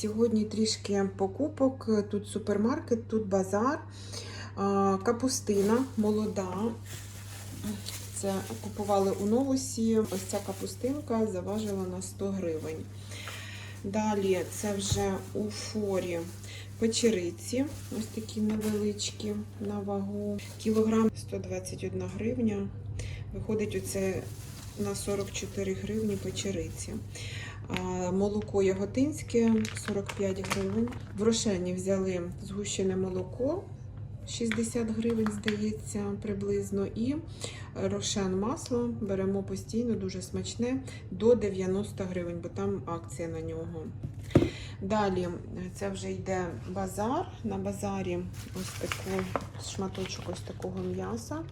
Сьогодні трішки покупок. Тут супермаркет, тут базар, капустина молода. Це купували у новусі. Ось ця капустинка заважила на 100 гривень. Далі це вже у форі печериці, ось такі невеличкі на вагу. Кілограм 121 гривня. Виходить, оце на 44 гривні печериці. Молоко яготинське 45 гривень. В Рошені взяли згущене молоко 60 гривень, здається, приблизно. І рошен масло беремо постійно, дуже смачне, до 90 гривень, бо там акція на нього. Далі це вже йде базар. На базарі ось таку шматочок ось такого м'яса.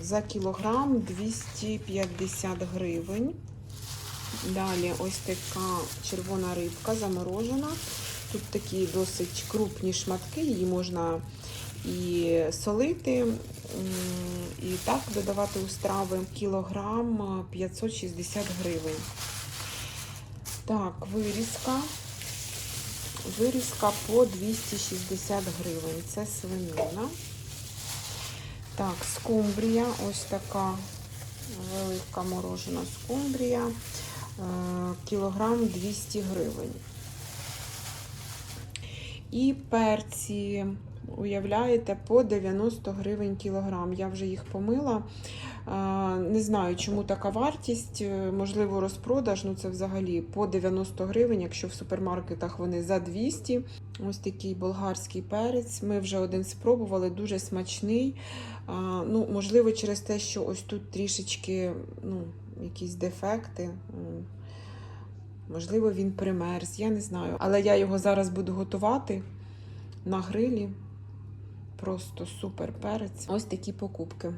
За кілограм 250 гривень. Далі ось така червона рибка заморожена. Тут такі досить крупні шматки, її можна і солити, і так додавати у страви. Кілограм 560 гривень. Так, вирізка. Вирізка по 260 гривень. Це свинина. Так, скумбрія, ось така велика морожена скумбрія. Е, Кілограм 200 гривень. І перці, уявляєте, по 90 гривень кілограм. Я вже їх помила. Е, Не знаю, чому така вартість. Е, Можливо, розпродаж. Ну це взагалі по 90 гривень, якщо в супермаркетах вони за 200. Ось такий болгарський перець. Ми вже один спробували, дуже смачний. Ну, Можливо, через те, що ось тут трішечки ну, якісь дефекти. Можливо, він примерз, я не знаю. Але я його зараз буду готувати на грилі. Просто супер перець. Ось такі покупки.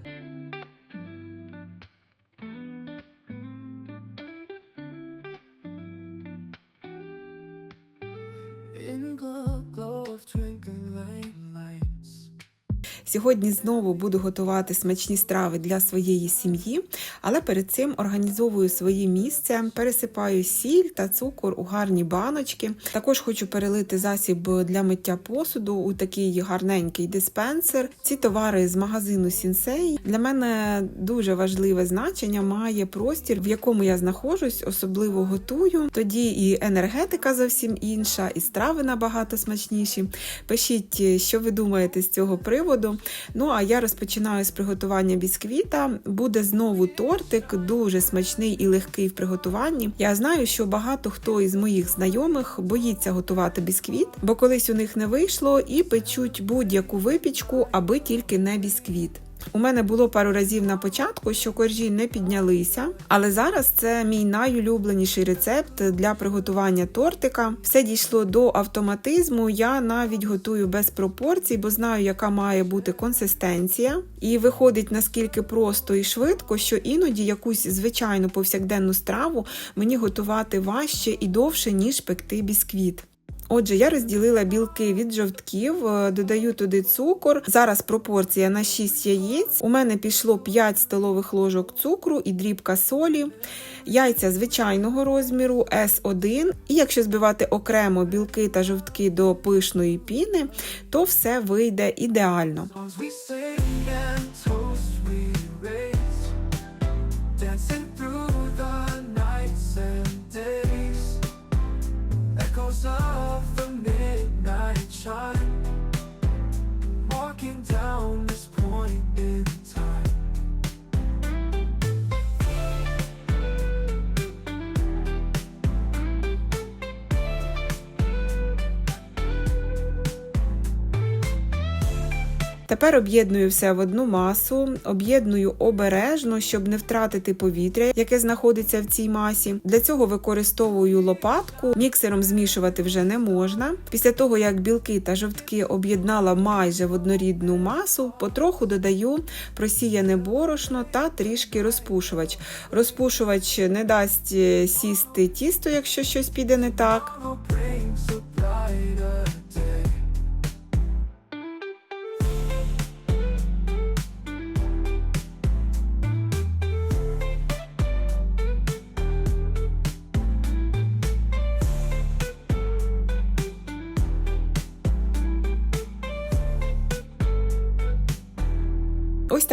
Сьогодні знову буду готувати смачні страви для своєї сім'ї, але перед цим організовую своє місце, пересипаю сіль та цукор у гарні баночки. Також хочу перелити засіб для миття посуду у такий гарненький диспенсер. Ці товари з магазину Сінсей для мене дуже важливе значення має простір, в якому я знаходжусь, особливо готую. Тоді і енергетика зовсім інша, і страви набагато смачніші. Пишіть, що ви думаєте з цього приводу. Ну а я розпочинаю з приготування бісквіта. Буде знову тортик, дуже смачний і легкий в приготуванні. Я знаю, що багато хто із моїх знайомих боїться готувати бісквіт, бо колись у них не вийшло і печуть будь-яку випічку, аби тільки не бісквіт. У мене було пару разів на початку, що коржі не піднялися, але зараз це мій найулюбленіший рецепт для приготування тортика. Все дійшло до автоматизму. Я навіть готую без пропорцій, бо знаю, яка має бути консистенція. І виходить наскільки просто і швидко, що іноді якусь звичайну повсякденну страву мені готувати важче і довше, ніж пекти бісквіт. Отже, я розділила білки від жовтків, е, додаю туди цукор. Зараз пропорція на 6 яєць. У мене пішло 5 столових ложок цукру і дрібка солі, яйця звичайного розміру S1. І якщо збивати окремо білки та жовтки до пишної піни, то все вийде ідеально. Dancing time. Тепер об'єдную все в одну масу, об'єдную обережно, щоб не втратити повітря, яке знаходиться в цій масі. Для цього використовую лопатку. Міксером змішувати вже не можна. Після того, як білки та жовтки об'єднала майже в однорідну масу, потроху додаю просіяне борошно та трішки розпушувач. Розпушувач не дасть е, сісти тісто, якщо щось піде не так.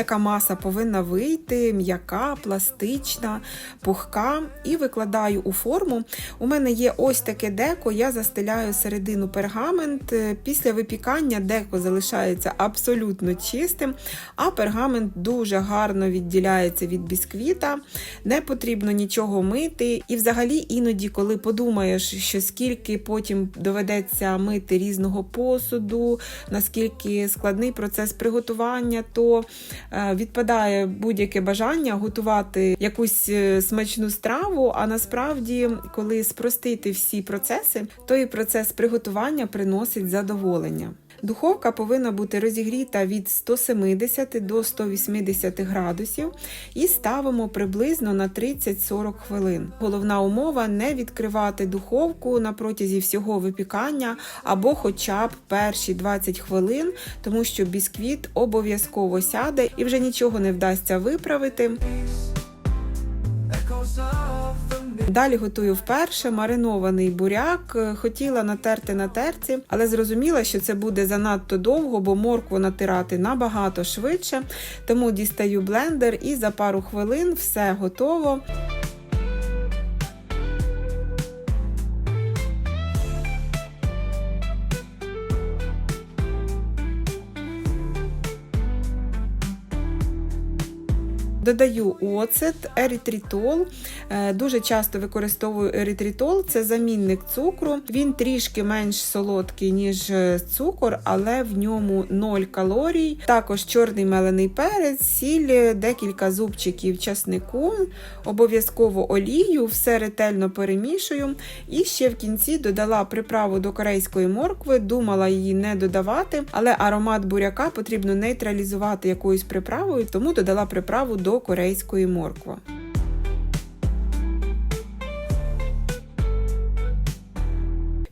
Така маса повинна вийти м'яка, пластична, пухка. І викладаю у форму. У мене є ось таке деко, я застеляю середину пергамент. Е, Після випікання деко залишається абсолютно чистим, а пергамент дуже гарно відділяється від бісквіта, не потрібно нічого мити. І взагалі іноді, коли подумаєш, що скільки потім доведеться мити різного посуду, наскільки складний процес приготування, то відпадає будь-яке бажання готувати якусь е, смачну страву. А насправді, коли спростити всі процеси, то і процес приготування приносить задоволення. Духовка повинна бути розігріта від 170 до 180 градусів і ставимо приблизно на 30-40 хвилин. Головна умова не відкривати духовку на протязі всього випікання або хоча б перші 20 хвилин, тому що бісквіт обов'язково сяде і вже нічого не вдасться виправити. Далі готую вперше маринований буряк. Е, Хотіла натерти на терці, але зрозуміла, що це буде занадто довго, бо моркву натирати набагато швидше. Тому дістаю блендер і за пару хвилин все готово. Додаю оцет, ерітритол. Е, Дуже часто використовую ерітритол, це замінник цукру. Він трішки менш солодкий, ніж е, цукор, але в ньому 0 калорій. Також чорний мелений перець, сіль, декілька зубчиків часнику, обов'язково олію, все ретельно перемішую. І ще в кінці додала приправу до корейської моркви, думала її не додавати, але аромат буряка потрібно нейтралізувати якоюсь приправою, тому додала приправу до корейської моркви.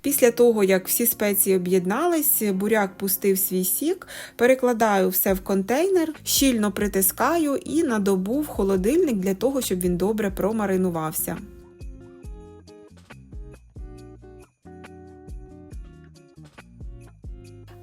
Після того, як всі спеції об'єднались, буряк пустив свій сік, перекладаю все в контейнер, щільно притискаю і на добу в холодильник для того, щоб він добре промаринувався.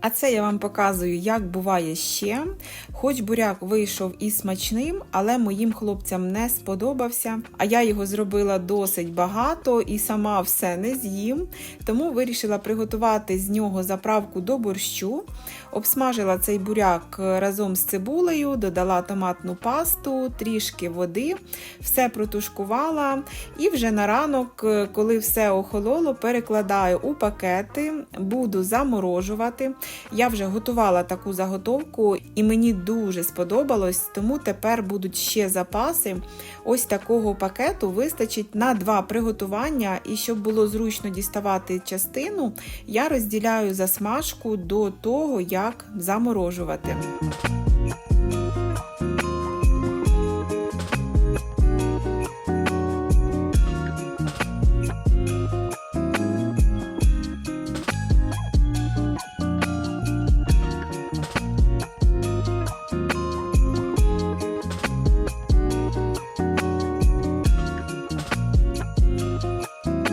А це я вам показую, як буває ще. Хоч буряк вийшов і смачним, але моїм хлопцям не сподобався. А я його зробила досить багато і сама все не з'їм. Тому вирішила приготувати з нього заправку до борщу. Обсмажила цей буряк разом з цибулею, додала томатну пасту, трішки води, все протушкувала. І вже на ранок, коли все охололо, перекладаю у пакети, буду заморожувати. Я вже готувала таку заготовку і мені дуже сподобалось, тому тепер будуть ще запаси. Ось такого пакету вистачить на два приготування, і щоб було зручно діставати частину, я розділяю засмажку до того, як заморожувати.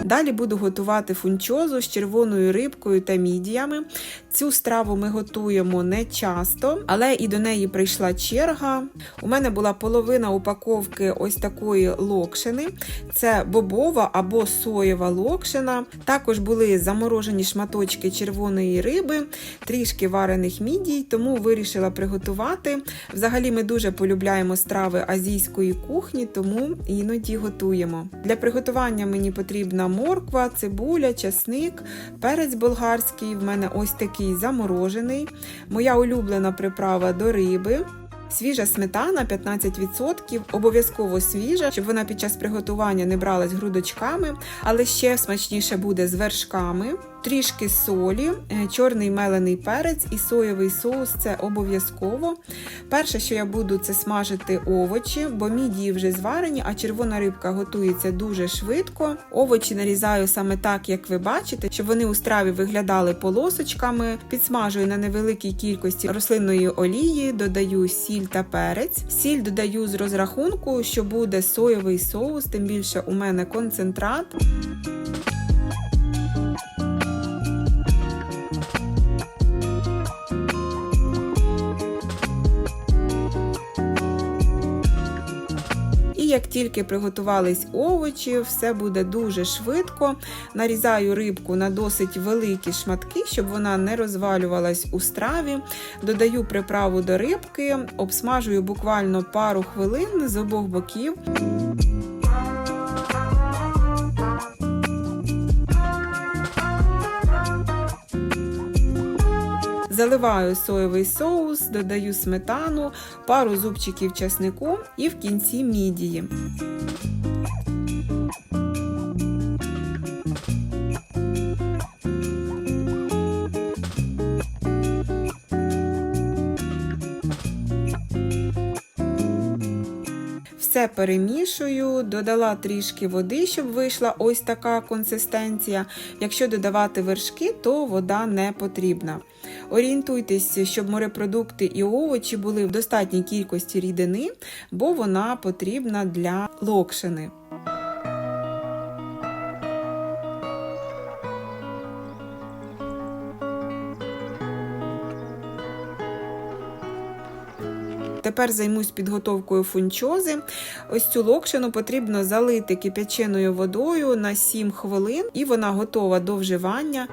Далі буду готувати фунчозу з червоною рибкою та мідіями. Цю страву ми готуємо не часто, але і до неї прийшла черга. У мене була половина упаковки ось такої локшини. Це бобова або соєва локшина. Також були заморожені шматочки червоної риби, трішки варених мідій, тому вирішила приготувати. Взагалі, ми дуже полюбляємо страви азійської кухні, тому іноді готуємо. Для приготування мені потрібна морква, цибуля, часник, перець болгарський. В мене ось такий заморожений. Моя улюблена приправа до риби. Свіжа сметана 15%, обов'язково свіжа, щоб вона під час приготування не бралась грудочками, але ще смачніше буде з вершками. Трішки солі, е, чорний мелений перець і соєвий соус це обов'язково. Перше, що я буду, це смажити овочі, бо мідії вже зварені, а червона рибка готується дуже швидко. Овочі нарізаю саме так, як ви бачите, щоб вони у страві виглядали полосочками. Підсмажую на невеликій кількості рослинної олії, додаю сіль та перець. Сіль додаю з розрахунку, що буде соєвий соус, тим більше у мене концентрат. Як тільки приготувались овочі, все буде дуже швидко. Нарізаю рибку на досить великі шматки, щоб вона не розвалювалась у страві. Додаю приправу до рибки, обсмажую буквально пару хвилин з обох боків. Заливаю соєвий соус, додаю сметану, пару зубчиків часнику і в кінці мідії. Все перемішую, додала трішки води, щоб вийшла ось така консистенція. Якщо додавати вершки, то вода не потрібна. Орієнтуйтесь, щоб морепродукти і овочі були в достатній кількості рідини, бо вона потрібна для локшини. Тепер займусь підготовкою фунчози. Ось цю локшину потрібно залити кип'яченою водою на 7 хвилин, і вона готова до вживання.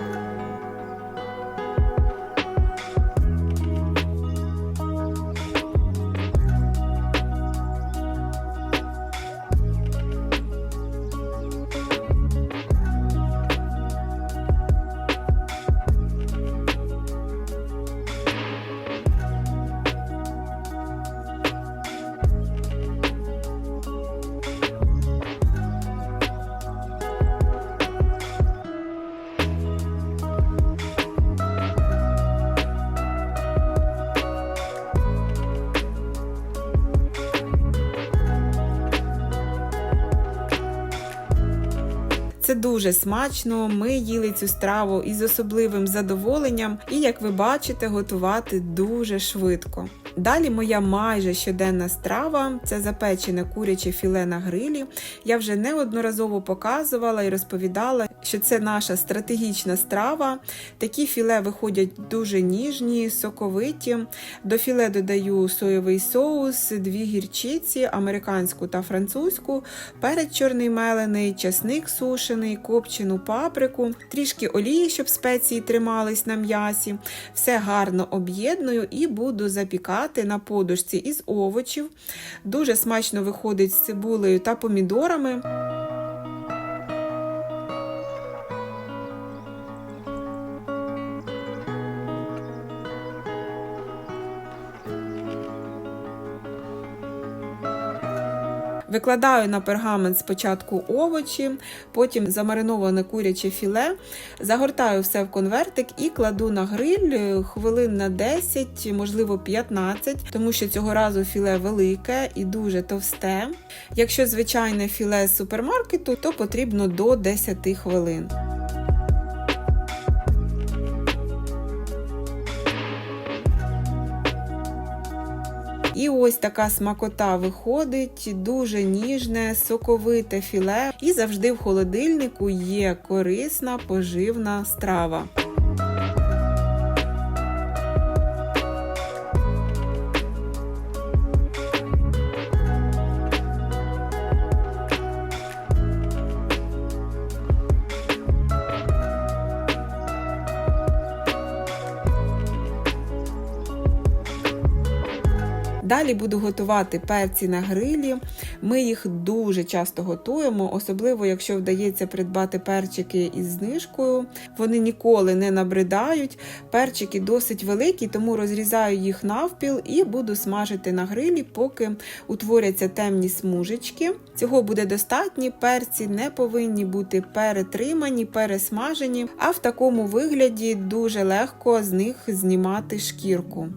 Це дуже смачно. Ми їли цю страву із особливим задоволенням, і, як ви бачите, готувати дуже швидко. Далі моя майже щоденна страва це запечене куряче філе на грилі. Я вже неодноразово показувала і розповідала, що це наша стратегічна страва. Такі філе виходять дуже ніжні, соковиті. До філе додаю соєвий соус, дві гірчиці, американську та французьку, перець чорний мелений, часник сушений, копчену паприку, трішки олії, щоб спеції тримались на м'ясі. Все гарно об'єдную і буду запікати на подушці із овочів. Дуже смачно виходить з цибулею та помідорами. Викладаю на пергамент спочатку овочі, потім замариноване куряче філе, загортаю все в конвертик і кладу на гриль е, хвилин на 10, можливо 15, тому що цього разу філе велике і дуже товсте. Якщо звичайне філе з супермаркету, то потрібно до 10 хвилин. І ось така смакота виходить, дуже ніжне, соковите філе, і завжди в холодильнику є корисна поживна страва. Далі буду готувати перці на грилі. Ми їх дуже часто готуємо, особливо якщо вдається придбати перчики із знижкою. Вони ніколи не набридають. Перчики досить великі, тому розрізаю їх навпіл і буду смажити на грилі, поки утворяться темні смужечки. Цього буде достатньо. Перці не повинні бути перетримані, пересмажені, а в такому вигляді дуже легко з них знімати шкірку.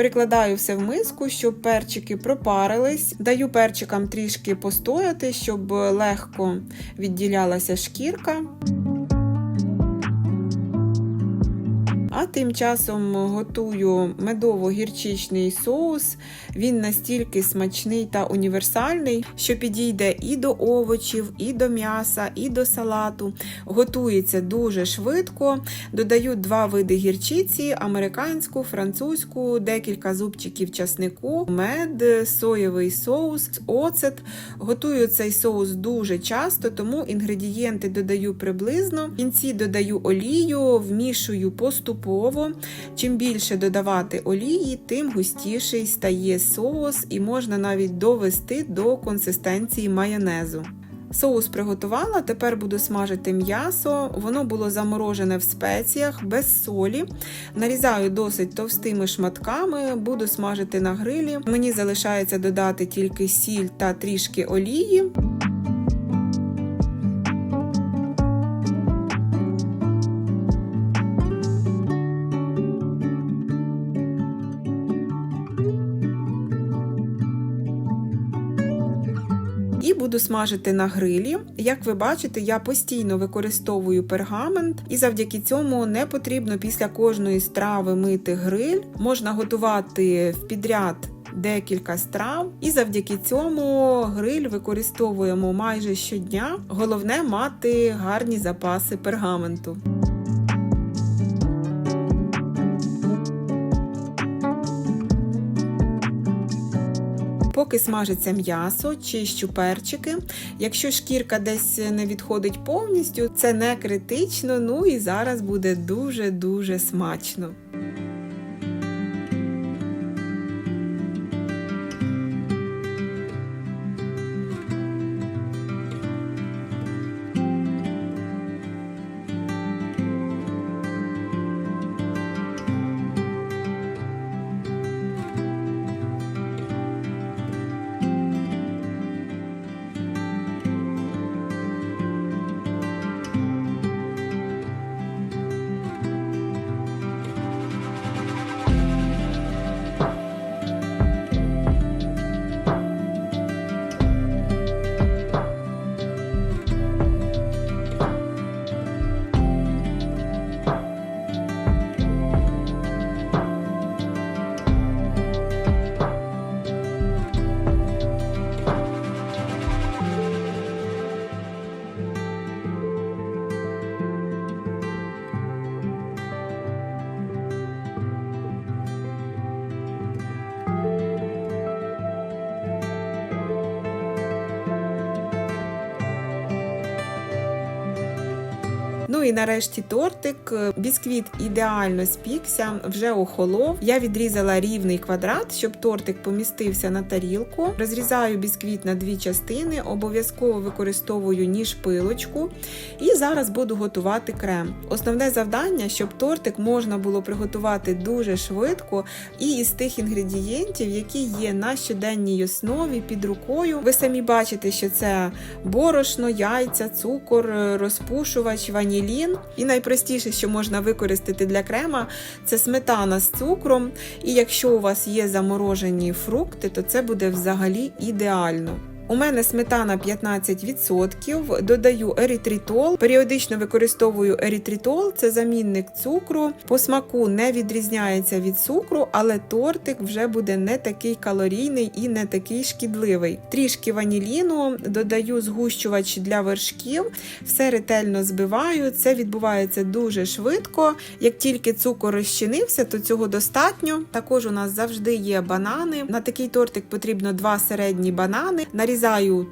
Перекладаю все в миску, щоб перчики пропарились. Даю перчикам трішки постояти, щоб легко відділялася шкірка. А тим часом готую медово-гірчичний соус. Він настільки смачний та універсальний, що підійде і до овочів, і до м'яса, і до салату. Готується дуже швидко. Додаю два види гірчиці: американську, французьку, декілька зубчиків часнику, мед, соєвий соус, оцет. Готую цей соус дуже часто, тому інгредієнти додаю приблизно. В кінці додаю олію, вмішую поступово. Чим більше додавати олії, тим густіший стає соус і можна навіть довести до консистенції майонезу. Соус приготувала, тепер буду смажити м'ясо. Воно було заморожене в спеціях без солі. Нарізаю досить товстими шматками, буду смажити на грилі. Мені залишається додати тільки сіль та трішки олії. Буду смажити на грилі. Як ви бачите, я постійно використовую пергамент, і завдяки цьому не потрібно після кожної страви мити гриль. Можна готувати в підряд декілька страв, і завдяки цьому гриль використовуємо майже щодня. Головне мати гарні запаси пергаменту. Поки смажиться м'ясо, чищу перчики. Якщо шкірка десь не відходить повністю, це не критично. Ну і зараз буде дуже-дуже смачно. І нарешті тортик. Бісквіт ідеально спікся, вже охолов. Я відрізала рівний квадрат, щоб тортик помістився на тарілку. Розрізаю бісквіт на дві частини, обов'язково використовую ніж пилочку. І зараз буду готувати крем. Основне завдання, щоб тортик можна було приготувати дуже швидко і із тих інгредієнтів, які є на щоденній основі під рукою. Ви самі бачите, що це борошно, яйця, цукор, розпушувач, ванілін. І найпростіше, що можна використати для крема, це сметана з цукром. І якщо у вас є заморожені фрукти, то це буде взагалі ідеально. У мене сметана 15%, додаю ерітритол. Періодично використовую ерітритол, це замінник цукру. По смаку не відрізняється від цукру, але тортик вже буде не такий калорійний і не такий шкідливий. Трішки ваніліну, додаю згущувач для вершків, все ретельно збиваю. Це відбувається дуже швидко. Як тільки цукор розчинився, то цього достатньо. Також у нас завжди є банани. На такий тортик потрібно два середні банани. Нарізаю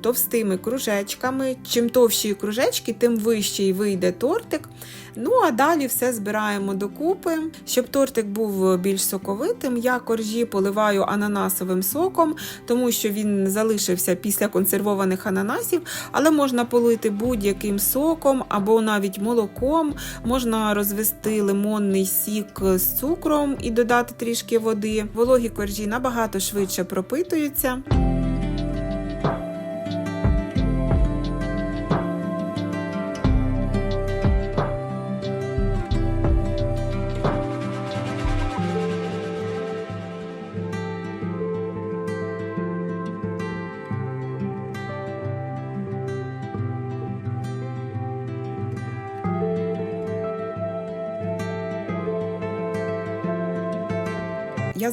товстими кружечками. Чим товщі кружечки, тим вищий вийде тортик. Ну а далі все збираємо докупи. Щоб тортик був більш соковитим, я коржі поливаю ананасовим соком, тому що він залишився після консервованих ананасів, але можна полити будь-яким соком або навіть молоком. Можна розвести лимонний сік з цукром і додати трішки води. Вологі коржі набагато швидше пропитуються.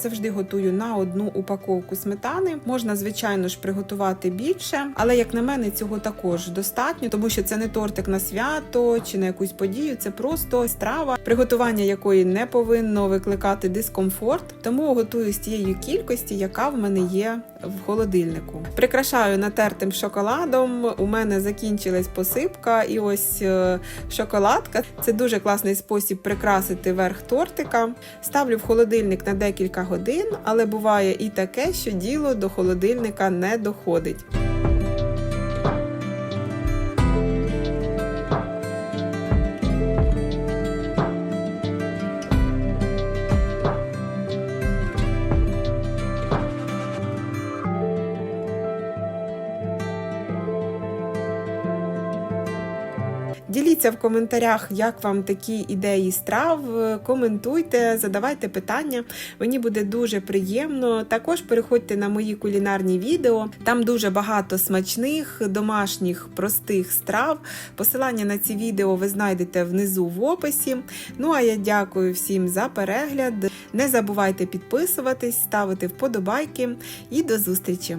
Завжди готую на одну упаковку сметани. Можна, звичайно ж, приготувати більше, але як на мене, цього також достатньо, тому що це не тортик на свято чи на якусь подію, це просто страва, приготування якої не повинно викликати дискомфорт. Тому готую з тією кількості, яка в мене є в холодильнику. Прикрашаю натертим шоколадом. У мене закінчилась посипка, і ось е, шоколадка. Це дуже класний спосіб прикрасити верх тортика. Ставлю в холодильник на декілька годин, але буває і таке, що діло до холодильника не доходить. Діліться в коментарях, як вам такі ідеї страв. Коментуйте, задавайте питання. Мені буде дуже приємно. Також переходьте на мої кулінарні відео. Там дуже багато смачних, домашніх, простих страв. Посилання на ці відео ви знайдете внизу в описі. Ну а я дякую всім за перегляд. Не забувайте підписуватись, ставити вподобайки і до зустрічі!